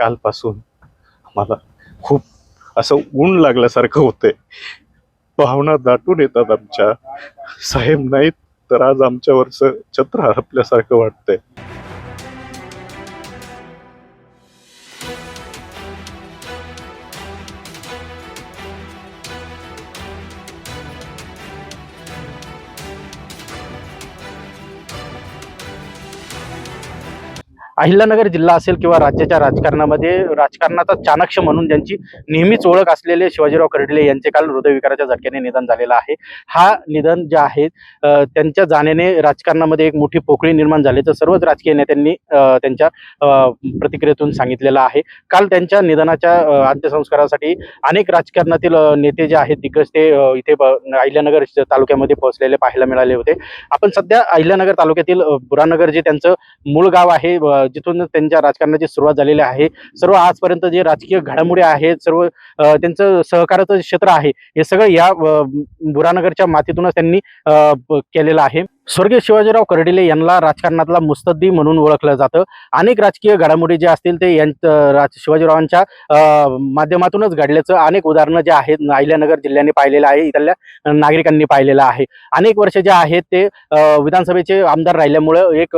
कालपासून मला खूप असं ऊन लागल्यासारखं होतंय. भावना दाटून येतात आमच्या. साहेब नाहीत तर आज आमच्यावरचं छत्र हरपल्यासारखं वाटतंय. अहिल्यानगर जिल्हा असेल किंवा राज्याच्या राजकारणामध्ये राजकारणाचा चाणक्ष म्हणून ज्यांची नेहमीच ओळख असलेले शिवाजीराव कर्डिले यांचे काल हृदयविकाराच्या झटक्याने निधन झालेलं आहे. हा निधन जे आहे त्यांच्या जाण्याने राजकारणामध्ये एक मोठी पोकळी निर्माण झाली. तर सर्वच राजकीय नेत्यांनी त्यांच्या प्रतिक्रियेतून सांगितलेलं आहे. काल त्यांच्या निधनाच्या अंत्यसंस्कारासाठी अनेक राजकारणातील नेते जे आहेत दिग्गज ते इथे ब- अहिल्यानगर तालुक्यामध्ये पोहोचलेले पाहायला मिळाले होते. आपण सध्या अहिल्यानगर तालुक्यातील बुरानगर जे त्यांचं मूळ गाव आहे जिथून त्यांच्या राजकारणाची सुरुवात झालेली आहे. सर्व आजपर्यंत जे राजकीय घडामोडी आहेत सर्व त्यांचं सहकाराचं क्षेत्र आहे हे सगळं या बुरानगरच्या मातीतूनच त्यांनी केलेलं आहे. स्वर्गीय शिवाजीराव कर्डिले यांना राजकारणातला मुस्तद्दी म्हणून ओळखलं जातं. अनेक राजकीय घडामोडी जे असतील ते यांच्या राज शिवाजीरावांच्या माध्यमातूनच घडल्याचं अनेक उदाहरणं जे आहेत अहिल्यानगर जिल्ह्याने पाहिलेलं आहे इथल्या नागरिकांनी पाहिलेलं आहे. अनेक वर्ष जे आहेत ते विधानसभेचे आमदार राहिल्यामुळं एक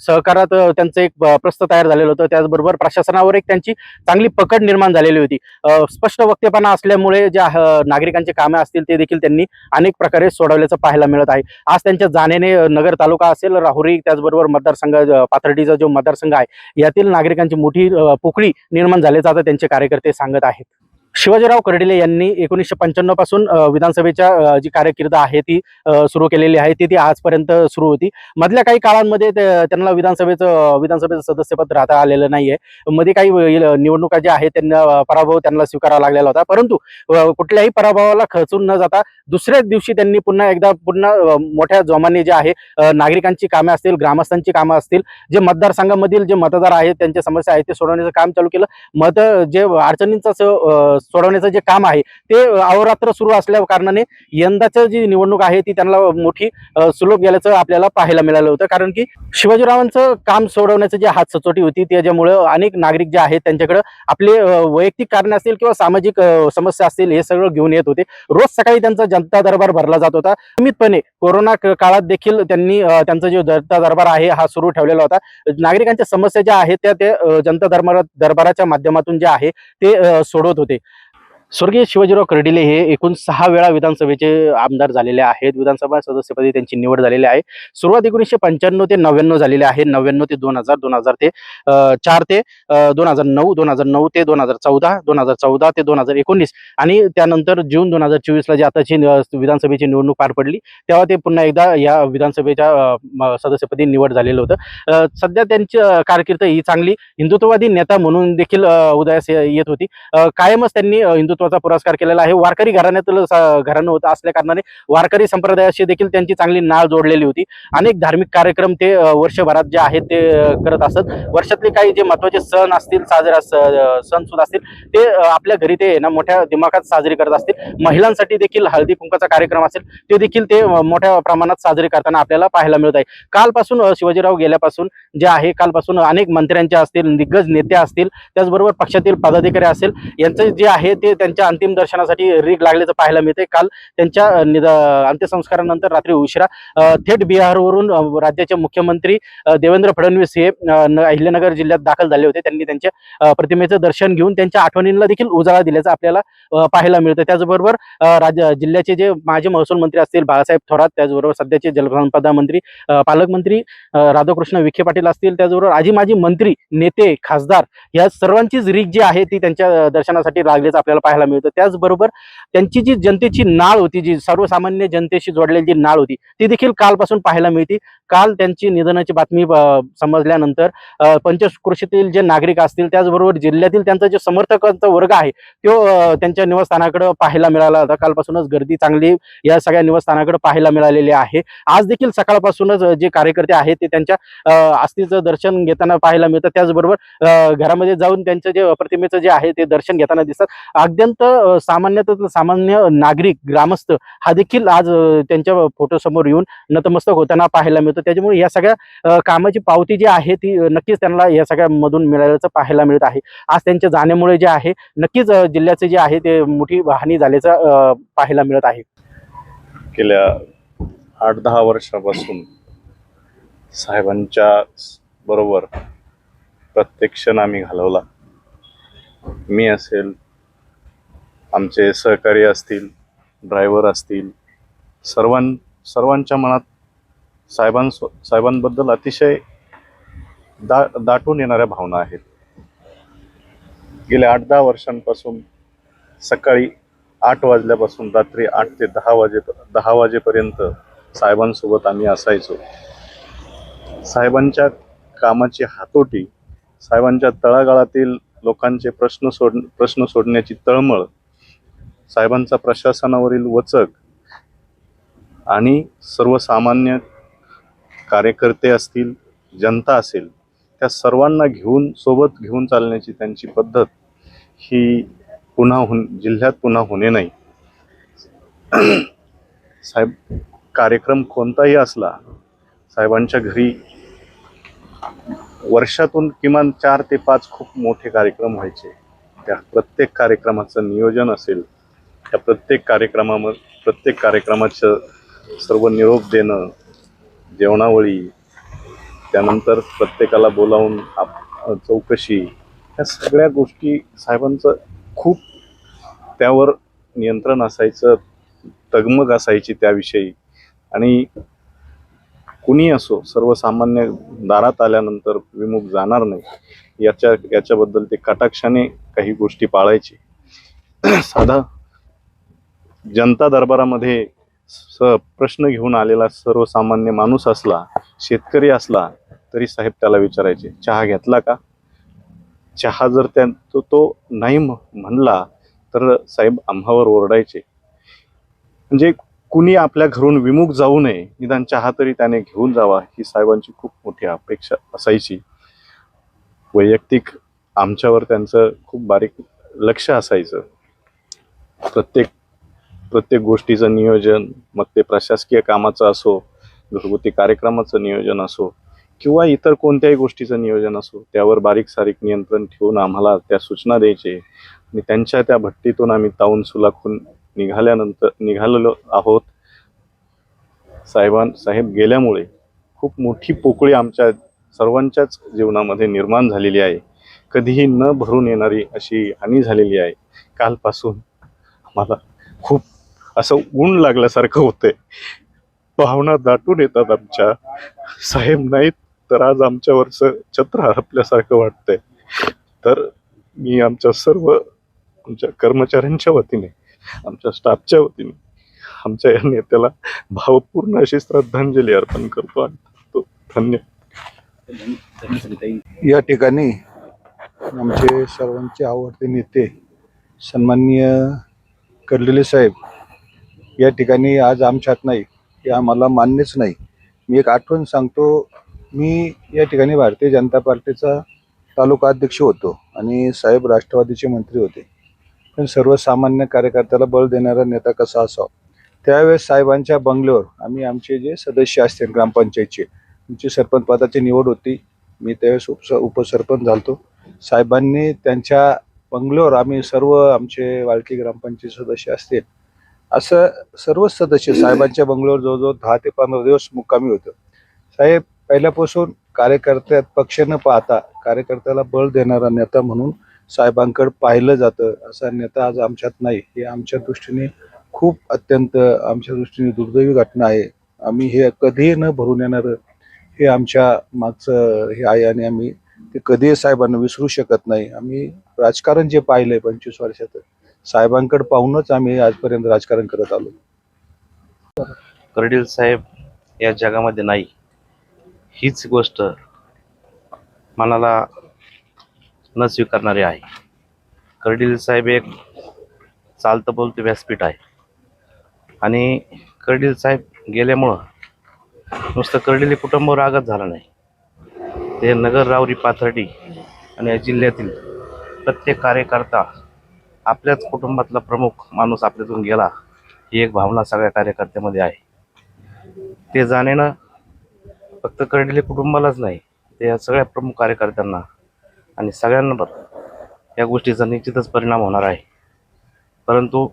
सहकारात त्यांचं एक प्रस्त प्रस्थ तयार झालेलं होतं. त्याचबरोबर प्रशासनावर एक त्यांची चांगली पकड निर्माण झालेली होती. स्पष्ट वक्तेपणा असल्यामुळे ज्या नागरिकांचे कामे असतील ते देखील त्यांनी अनेक प्रकारे सोडवल्याचं पाहायला मिळत आहे. आज त्यांच्या जाण्याने नगर तालुका असेल राहुरी त्याचबरोबर मतदारसंघ पाथर्डीचा जो मतदारसंघ आहे यातील नागरिकांची मोठी पोकळी निर्माण झाल्याचं आता त्यांचे कार्यकर्ते सांगत आहेत. शिवाजीराव कर्डिले यांनी एकोणीसशे पंच्याण्णवपासून विधानसभेच्या जी कारकीर्द आहे ती सुरू केलेली आहे ती ती आजपर्यंत सुरू होती. मधल्या काही काळांमध्ये त्यांना विधानसभेचं विधानसभेचं सदस्यपद राहता आलेलं नाहीये. मध्ये काही निवडणुका ज्या आहेत त्यांना पराभव त्यांना स्वीकारावा लागलेला होता. परंतु कुठल्याही पराभवाला खचून न जाता दुसऱ्याच दिवशी त्यांनी पुन्हा एकदा पुन्हा मोठ्या जोमाने जे आहे नागरिकांची कामे असतील ग्रामस्थांची कामं असतील जे मतदारसंघामधील जे मतदार आहेत त्यांच्या समस्या आहेत ते सोडवण्याचं काम चालू केलं. मत जे अडचणींचा सोडवण्याचं जे काम आहे ते अहोरात्र सुरू असल्या कारणाने यंदाचं जी निवडणूक आहे ती त्यांना मोठी सुलभ गेल्याचं आपल्याला पाहायला मिळालं होतं. कारण की शिवाजीरावांचं काम सोडवण्याचं जे हात सचोटी होती त्याच्यामुळं अनेक नागरिक जे आहेत त्यांच्याकडे आपले वैयक्तिक कारणे असतील किंवा सामाजिक समस्या असतील हे सगळं घेऊन येत होते. रोज सकाळी त्यांचा जनता दरबार भरला जात होता. नियमितपणे कोरोना काळात देखील त्यांनी त्यांचा जो जनता दरबार आहे हा सुरू ठेवलेला होता. नागरिकांच्या समस्या ज्या आहेत त्या ते जनता दरबार दरबाराच्या माध्यमातून जे आहे ते सोडवत होते. स्वर्गीय शिवाजीराव कर्डिले हे एकूण सहा वेळा विधानसभेचे आमदार झालेले आहेत. विधानसभा सदस्यपदी त्यांची निवड झालेली आहे. सुरुवात एकोणीसशे पंच्याण्णव ते नव्याण्णव झालेले आहे. नव्याण्णव ते दोन हजार दोन हजार ते चार ते दोन हजार नऊ दोन हजार नऊ ते दोन हजार चौदा दोन हजार चौदा ते दोन हजार एकोणीस आणि त्यानंतर जून दोन हजार चोवीसला जी आताची विधानसभेची निवडणूक पार पडली तेव्हा ते पुन्हा एकदा या विधानसभेच्या सदस्यपदी निवड झालेलं होतं. सध्या त्यांची कारकीर्द ही चांगली हिंदुत्ववादी नेता म्हणून देखील उदयास येत होती. कायमच त्यांनी हिंदुत्व महत्त्वाचा पुरस्कार केलेला आहे. वारकरी घराण्यातील घराणं होतं असल्या कारणाने वारकरी संप्रदायाशी देखील त्यांची चांगली नाळ जोडलेली होती. अनेक धार्मिक कार्यक्रम ते वर्षभरात जे आहेत ते करत असत. वर्षातले काही जे महत्त्वाचे सण असतील साजरा सण सुद्धा असतील ते आपल्या घरी ते ना मोठ्या दिमाखात साजरे करत असतील. महिलांसाठी देखील हळदी कुंकाचा कार्यक्रम असेल ते देखील ते मोठ्या प्रमाणात साजरे करताना आपल्याला पाहायला मिळत आहे. कालपासून शिवाजीराव गेल्यापासून जे आहे कालपासून अनेक मंत्र्यांचे असतील दिग्गज नेते असतील त्याचबरोबर पक्षातील पदाधिकारी असेल यांचं जे आहे ते त्यांच्या अंतिम दर्शनासाठी रीग लागल्याचं पाहायला मिळते काल त्यांच्या अंत्यसंस्कारानंतर रात्री उशिरा थेट बिहारवरून राज्याचे मुख्यमंत्री देवेंद्र फडणवीस हे अहिल्यानगर जिल्ह्यात दाखल झाले होते. त्यांनी त्यांच्या प्रतिमेचं दर्शन घेऊन त्यांच्या आठवणींना देखील उजाळा दिल्याचं आपल्याला पाहायला मिळतं त्याचबरोबर राज्य जिल्ह्याचे जे माजी महसूल मंत्री असतील बाळासाहेब थोरात त्याचबरोबर सध्याचे जलसंपदा मंत्री पालकमंत्री राधाकृष्ण विखे पाटील असतील त्याचबरोबर आजी माजी मंत्री नेते खासदार या सर्वांचीच रीक जी आहे ती त्यांच्या दर्शनासाठी लागल्याचं आपल्याला पाहायला मिळतं. त्याचबरोबर त्यांची जी जनतेची नाळ होती जी सर्वसामान्य जनतेशी जोडलेली जी नाळ होती ती देखील कालपासून पाहायला मिळते. काल त्यांची निधनाची बातमी समजल्यानंतर पंचकृषीतील जे नागरिक असतील त्याचबरोबर जिल्ह्यातील त्यांचा जे समर्थकांचा वर्ग आहे तो त्यांच्या निवासस्थानाकडे पाहायला मिळाला होता. कालपासूनच गर्दी चांगली या सगळ्या निवासस्थानाकडे पाहायला मिळालेली आहे. आज देखील सकाळपासूनच जे कार्यकर्ते आहेत ते त्यांच्या अ, दर्शन घेताना पाहायला मिळतं. त्याचबरोबर घरामध्ये जाऊन त्यांचं जे प्रतिमेचं जे आहे ते दर्शन घेताना दिसतात. अगदी अत्यंत अ, सामान्य नागरिक ग्रामस्थ हा देखील आज त्यांच्या फोटोसमोर येऊन नतमस्तक होताना पाहायला मिळतो. त्याच्यामुळे या सगळ्या कामाची पावती जी आहे ती नक्कीच त्यांना या सगळ्यामधून मिळाल्याचं पाहायला मिळत आहे. आज त्यांच्या जाण्यामुळे जे आहे नक्कीच जिल्ह्याचे जे आहे ते मोठी हानी झाल्याचं पाहायला मिळत आहे. गेल्या आठ दहा वर्षापासून साहेबांच्या बरोबर प्रत्येक क्षण आम्ही घालवला. मी असेल आमचे सहकारी असतील ड्रायव्हर असतील सर्वां सर्वांच्या मनात साहेबांस साहेबांबद्दल अतिशय दा दाटून येणाऱ्या भावना आहेत. गेल्या आठ दहा वर्षांपासून सकाळी आठ वाजल्यापासून रात्री आठ ते दहा वाजे दहा वाजेपर्यंत साहेबांसोबत आम्ही असायचो. साहेबांच्या कामाची हातोटी साहेबांच्या तळागाळातील लोकांचे प्रश्न सोड प्रश्न सोडण्याची तळमळ साहेबांचा प्रशासनावरील वचक आणि सर्वसामान्य कार्यकर्ते असतील जनता असेल त्या सर्वांना घेऊन सोबत घेऊन चालण्याची त्यांची पद्धत ही पुन्हा होऊन जिल्ह्यात पुन्हा होणे नाही. साहेब कार्यक्रम कोणताही असला साहेबांच्या घरी वर्षातून किमान चार ते पाच खूप मोठे कार्यक्रम व्हायचे. त्या प्रत्येक कार्यक्रमाचं नियोजन असेल त्या प्रत्येक कार्यक्रमाम प्रत्येक कार्यक्रमाचं सर्व निरोप देणं जेवणावळी त्यानंतर प्रत्येकाला बोलावून आप- चौकशी ह्या सगळ्या गोष्टी साहेबांचं खूप त्यावर नियंत्रण असायचं तगमग असायची त्याविषयी. आणि कुणी असो सर्वसामान्य दारात आल्यानंतर विमुख जाणार नाही याच्या याच्याबद्दल ते कटाक्षाने काही गोष्टी पाळायचे. साधा जनता दरबारामध्ये स प्रश्न घेऊन आलेला सर्वसामान्य माणूस असला शेतकरी असला तरी साहेब त्याला विचारायचे चहा घेतला का? चहा जर त्या तो तो नाही म्हणला तर साहेब आम्हावर ओरडायचे. म्हणजे कुणी आपल्या घरून विमुख जाऊ नये निदान चहा तरी त्याने घेऊन जावा ही साहेबांची खूप मोठी अपेक्षा असायची. वैयक्तिक आमच्यावर त्यांचं खूप बारीक लक्ष असायचं. प्रत्येक प्रत्येक गोष्टीचं नियोजन मग ते प्रशासकीय कामाचं असो घरगुती कार्यक्रमाचं नियोजन असो किंवा इतर कोणत्याही गोष्टीचं नियोजन असो त्यावर बारीक सारीक नियंत्रण ठेवून आम्हाला त्या सूचना द्यायचे. आणि त्यांच्या त्या भट्टीतून आम्ही ताऊन सुलाखून निघाल्यानंतर निघालेलो आहोत. साहेबां साहेब गेल्यामुळे खूप मोठी पोकळी आमच्या सर्वांच्याच जीवनामध्ये निर्माण झालेली आहे. कधीही न भरून येणारी अशी हानी झालेली आहे. कालपासून आम्हाला खूप असं ऊन लागल्यासारखं होतंय. भावना दाटून येतात आमच्या. साहेब नाहीत तर आज आमच्यावरचं छत्र हरपल्यासारखं वाटतंय. तर मी आमच्या सर्व आमच्या कर्मचाऱ्यांच्या वतीने आमच्या स्टाफच्या वतीने आमच्या या नेत्याला भावपूर्ण अशी श्रद्धांजली अर्पण करतो आणि तो धन्य. या ठिकाणी आमचे सर्वांचे आवडते नेते सन्माननीय कडलेले साहेब या ठिकाणी आज आमच्यात नाही हे आम्हाला मान्यच नाही. मी एक आठवण सांगतो मी या ठिकाणी भारतीय जनता पार्टीचा तालुका अध्यक्ष होतो आणि साहेब राष्ट्रवादीचे मंत्री होते. पण सर्वसामान्य कार्यकर्त्याला बळ देणारा नेता कसा असावा? त्यावेळेस साहेबांच्या बंगल्यावर आम्ही आमचे जे सदस्य असतील ग्रामपंचायतचे आमची सरपंच पदाची निवड होती. मी त्यावेळेस उपस उपसरपंच झालतो. साहेबांनी त्यांच्या बंगल्यावर आम्ही सर्व आमचे वाळकी ग्रामपंचायत सदस्य असतील असं सर्वच सदस्य साहेबांच्या बंगल्यावर जवळजवळ दहा ते पंधरा दिवस मुक्कामी होतं. साहेब पहिल्यापासून कार्यकर्त्यात पक्ष न पाहता कार्यकर्त्याला बळ देणारा नेता म्हणून साहेबांकडे पाहिलं जातं. असा नेता आज आमच्यात नाही. हे आमच्या दृष्टीने खूप अत्यंत आमच्या दृष्टीने दुर्दैवी घटना आहे. आम्ही हे कधीही न भरून येणारं हे आमच्या मागचं हे आहे आणि आम्ही ते कधीही साहेबांना विसरू शकत नाही. आम्ही राजकारण जे पाहिलंय पंचवीस वर्षात साहेबांकडे पाहूनच आम्ही आजपर्यंत राजकारण करत आलो. कर्डिल साहेब या जगामध्ये नाही. हीच गोष्ट मनाला न स्वीकारणारी आहे. कर्डिल साहेब एक चालतं बोलतं व्यासपीठ आहे. आणि कर्डिल साहेब गेल्यामुळं नुसतं कर्डिले कुटुंब रागत झाला नाही. ते नगर रावरी पाथर्डी आणि या जिल्ह्यातील प्रत्येक कार्यकर्ता आपल्याच कुटुंबातला प्रमुख माणूस आपल्यातून गेला ही एक भावना सगळ्या कार्यकर्त्यामध्ये आहे. ते जाणेनं फक्त कर्डिले कुटुंबालाच नाही ते या सगळ्या प्रमुख कार्यकर्त्यांना आणि सगळ्यांना या गोष्टीचा निश्चितच परिणाम होणार आहे. परंतु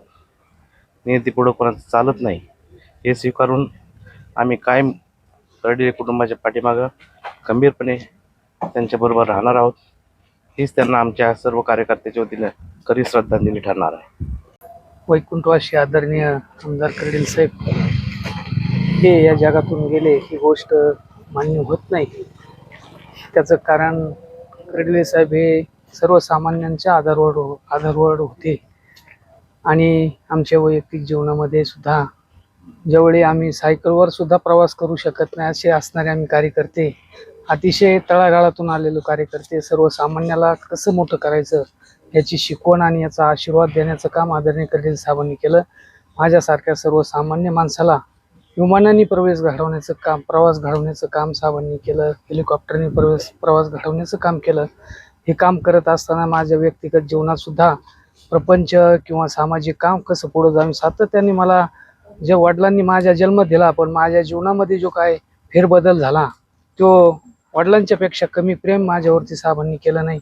नियती पुढं कोणाचं चालत नाही हे स्वीकारून आम्ही कायम कर्डिले कुटुंबाच्या पाठीमागं गंभीरपणे त्यांच्याबरोबर राहणार आहोत. हीच त्यांना आमच्या सर्व कार्यकर्त्याच्या वतीने खरी श्रद्धांजली ठरणार आहे. वैकुंठवासी आदरणीय आमदार कर्डिल साहेब हे या जगातून गेले ही गोष्ट मान्य होत नाही. त्याचं कारण कर्डिले साहेब हे सर्वसामान्यांच्या आधारवर आधारवर होते. आणि आमच्या वैयक्तिक जीवनामध्ये सुद्धा ज्यावेळी आम्ही सायकलवर सुद्धा प्रवास करू शकत नाही असे असणारे आम्ही कार्यकर्ते अतिशय तळागाळातून आलेलो कार्यकर्ते सर्वसामान्याला कसं मोठं करायचं याची शिकवण आणि याचा आशीर्वाद देण्याचं काम आदरणीय कर्डिल साहेबांनी केलं. माझ्यासारख्या सर्वसामान्य माणसाला विमानाने प्रवेश घडवण्याचं काम प्रवास घडवण्याचं काम साहेबांनी केलं हेलिकॉप्टरने प्रवेश प्रवास घडवण्याचं काम केलं. हे काम करत असताना माझ्या व्यक्तिगत जीवनात सुद्धा प्रपंच किंवा सामाजिक काम कसं पुढं जाऊन सातत्याने मला जे वडिलांनी माझ्या जन्म दिला पण माझ्या जीवनामध्ये जो काय फेरबदल झाला तो वडिलांच्या पेक्षा कमी प्रेम माझ्यावरती साहेबांनी केलं नाही.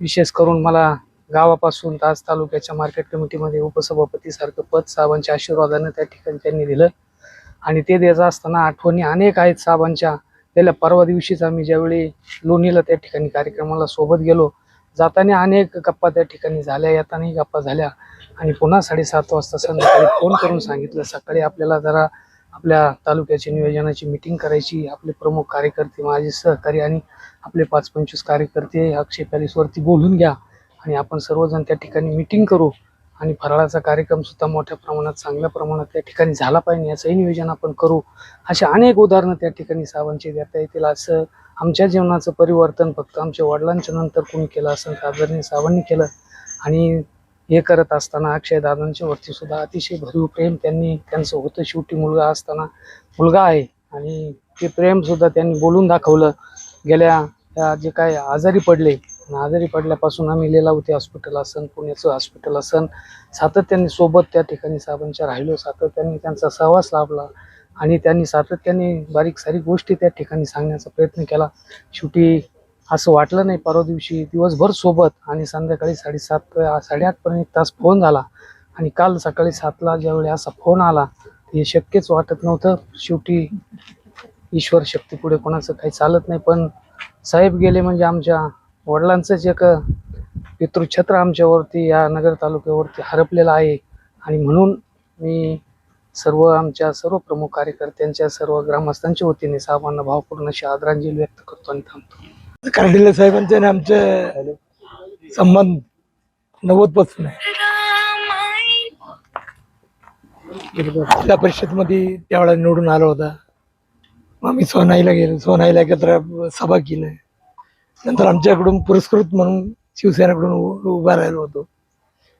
विशेष करून मला गावापासून ताज तालुक्याच्या मार्केट कमिटीमध्ये उपसभापतीसारखं पद साहेबांच्या आशीर्वादानं त्या ठिकाणी त्यांनी दिलं. आणि ते द्यायचं असताना आठवणी अनेक आहेत साहेबांच्या. गेल्या परवा दिवशीच आम्ही ज्यावेळी लोणीला त्या ठिकाणी कार्यक्रमाला सोबत गेलो जाताना अनेक गप्पा त्या ठिकाणी झाल्या येतानाही गप्पा झाल्या. आणि पुन्हा साडेसात वाजता संध्याकाळी फोन करून सांगितलं सकाळी आपल्याला जरा आपल्या तालुक्याची नियोजनाची मिटिंग करायची आपले प्रमुख कार्यकर्ते माझे सहकारी आणि आपले पाच पंचवीस कार्यकर्ते अक्षय पॅलेसवरती बोलून घ्या आणि आपण सर्वजण त्या ठिकाणी मिटिंग करू आणि फराळाचा कार्यक्रम सुद्धा मोठ्या प्रमाणात चांगल्या प्रमाणात त्या ठिकाणी झाला पाहिजे याचंही नियोजन आपण करू. अशा अनेक उदाहरणं त्या ठिकाणी सावंतचे देता येतील. असं आमच्या जीवनाचं परिवर्तन फक्त आमच्या वडिलांच्या नंतर कोणी केलं असं आदरणीय सावांनी केलं. आणि हे करत असताना अक्षय दादांच्या वरती सुद्धा अतिशय भरीव प्रेम त्यांनी त्यांचं होतं शेवटी मुलगा असताना मुलगा आहे. आणि ते प्रेमसुद्धा त्यांनी बोलून दाखवलं. गेल्या त्या जे काय आजारी पडले आणि आजारी पडल्यापासून आम्ही लिलावती हॉस्पिटल असन पुण्याचं हॉस्पिटल असन सातत्याने सोबत त्या ठिकाणी साहेबांच्या राहिलो सातत्याने त्यांचा सहवास लाभला आणि त्यांनी सातत्याने बारीक सारीक गोष्टी त्या ठिकाणी सांगण्याचा प्रयत्न केला. शेवटी असं वाटलं नाही. परवा दिवशी दिवसभर सोबत आणि संध्याकाळी साडेसात साडेआठपर्यंत एक तास फोन झाला. आणि काल सकाळी सातला ज्यावेळी असा फोन आला हे शक्यच वाटत नव्हतं. शेवटी ईश्वर शक्ती पुढे कोणाचं काही चालत नाही. पण साहेब गेले म्हणजे आमच्या वडिलांचंच एक पितृछत्र आमच्यावरती या नगर तालुक्यावरती हरपलेलं आहे. आणि म्हणून मी सर्व आमच्या सर्व प्रमुख कार्यकर्त्यांच्या सर्व ग्रामस्थांच्या वतीने साहेबांना भावपूर्ण अशी आदरांजली व्यक्त करतो आणि थांबतो. कार्डिले साहेबांचे आणि आमचे संबंध नव्वदपासून आहे. जिल्हा परिषदमध्ये त्यावेळेला निवडून आला होता. मग आम्ही सोनाईला गेलो. सोनाईला एकत्र सभा केलं. नंतर आमच्याकडून पुरस्कृत म्हणून शिवसेनेकडून उभा राहिलो होतो.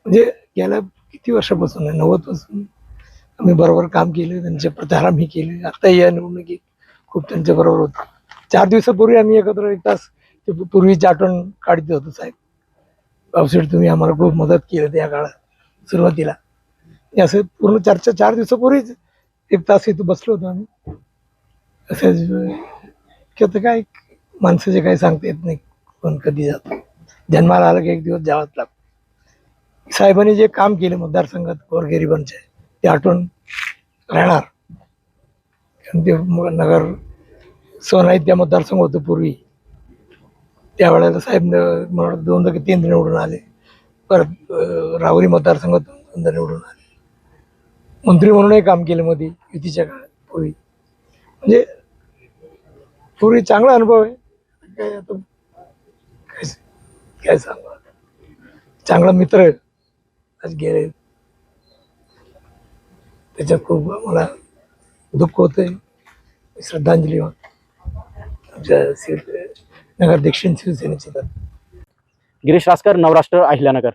म्हणजे गेल्या किती वर्षापासून आहे? नव्वदपासून. आम्ही बरोबर काम केलं. त्यांचे प्रचार आम्ही केले. आता या निवडणुकीत खूप त्यांच्या बरोबर होतो. चार दिवसापूर्वी आम्ही एकत्र एक तास ते पूर्वीची आठवण काढत होतो साहेब. पावसाळ्यात तुम्ही आम्हाला खूप मदत केली त्या काळात सुरुवातीला. असं पूर्ण चर्चा चार दिवसापूर्वीच एक तास इथं बसलो होतो आम्ही. असं की आता काय माणसाचे काही सांगता येत नाही कोण कधी जातो. जन्माला आलं की एक दिवस जावाच लागतो. साहेबांनी जे काम केले मतदारसंघात गोरगरिबांचे ते आठवण राहणार. कारण ते नगर सोनाई त्या मतदारसंघ होतं पूर्वी. त्यावेळेला साहेब म्हणून दोनदा की तीनदा निवडून आले. परत राहुरी मतदारसंघात दोनदा निवडून आले. मंत्री म्हणूनही काम केलं मध्ये युतीच्या काळात पूर्वी. म्हणजे पूर्वी चांगला अनुभव आहे. काय आता काय काय सांगू चांगला मित्र आज गेले. त्याच्यात खूप मला दुःख होतंय. श्रद्धांजली वाटते आमच्या शिव नगर दक्षिण शिवसेनेची तर गिरीश रासकर नवराष्ट्र अहिल्यानगर.